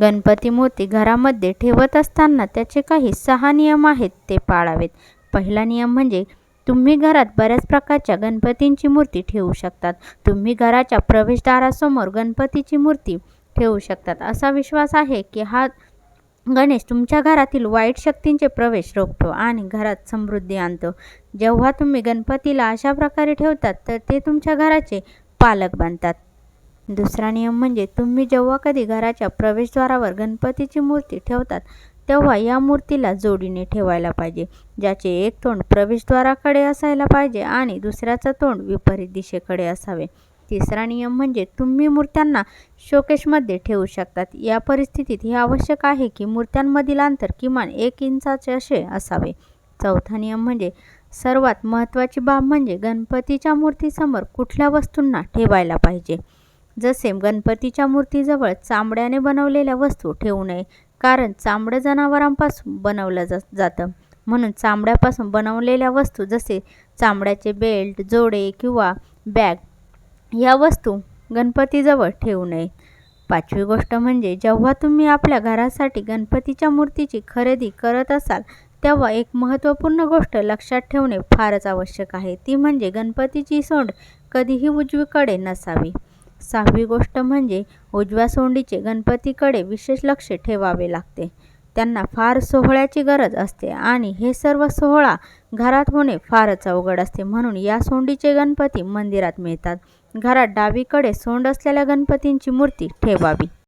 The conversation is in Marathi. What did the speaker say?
गणपती मूर्ती घरामध्ये ठेवत असताना त्याचे काही सहा नियम आहेत ते पाळावेत. पहिला नियम म्हणजे तुम्ही घरात बऱ्याच प्रकारच्या गणपतींची मूर्ती ठेवू शकतात. तुम्ही घराच्या प्रवेशद्वारासमोर गणपतीची मूर्ती ठेवू शकतात. असा विश्वास आहे की हा गणेश तुमच्या घरातील वाईट शक्तींचे प्रवेश रोखतो आणि घरात समृद्धी आणतो. जेव्हा तुम्ही गणपतीला अशा प्रकारे ठेवतात तर ते तुमच्या घराचे पालक बनतात. दुसरा नियम म्हणजे तुम्ही जेव्हा कधी घराच्या प्रवेशद्वारावर गणपतीची मूर्ती ठेवतात तेव्हा या मूर्तीला जोडीने ठेवायला पाहिजे ज्याचे एक तोंड प्रवेशद्वाराकडे असायला पाहिजे आणि दुसऱ्याचं तोंड विपरीत दिशेकडे असावे. तिसरा नियम म्हणजे तुम्ही मूर्त्यांना शोकेशमध्ये ठेवू शकतात. या परिस्थितीत हे आवश्यक आहे की मूर्त्यांमधील अंतर किमान एक इंचाचे असे असावे. चौथा नियम म्हणजे सर्वात महत्त्वाची बाब म्हणजे गणपतीच्या मूर्तीसमोर कुठल्या वस्तूंना ठेवायला पाहिजे. जसे गणपतीच्या मूर्तीजवळ चामड्याने बनवलेल्या वस्तू ठेवू नये कारण चामडं जनावरांपासून बनवलं जा जातं. म्हणून चामड्यापासून बनवलेल्या वस्तू जसे चामड्याचे बेल्ट जोडे किंवा बॅग या वस्तू गणपतीजवळ ठेवू नये. पाचवी गोष्ट म्हणजे जेव्हा तुम्ही आपल्या घरासाठी गणपतीच्या मूर्तीची खरेदी करत असाल तेव्हा एक महत्त्वपूर्ण गोष्ट लक्षात ठेवणे फारच आवश्यक आहे. ती म्हणजे गणपतीची सोंड कधीही उजवीकडे नसावी. सहावी गोष्ट म्हणजे उजव्या सोंडीचे गणपतीकडे विशेष लक्ष ठेवावे लागते. त्यांना फार सोहळ्याची गरज असते आणि हे सर्व सोहळा घरात होणे फारच अवघड असते म्हणून या सोंडीचे गणपती मंदिरात मिळतात. घरात डावीकडे सोंड असलेल्या गणपतींची मूर्ती ठेवावी.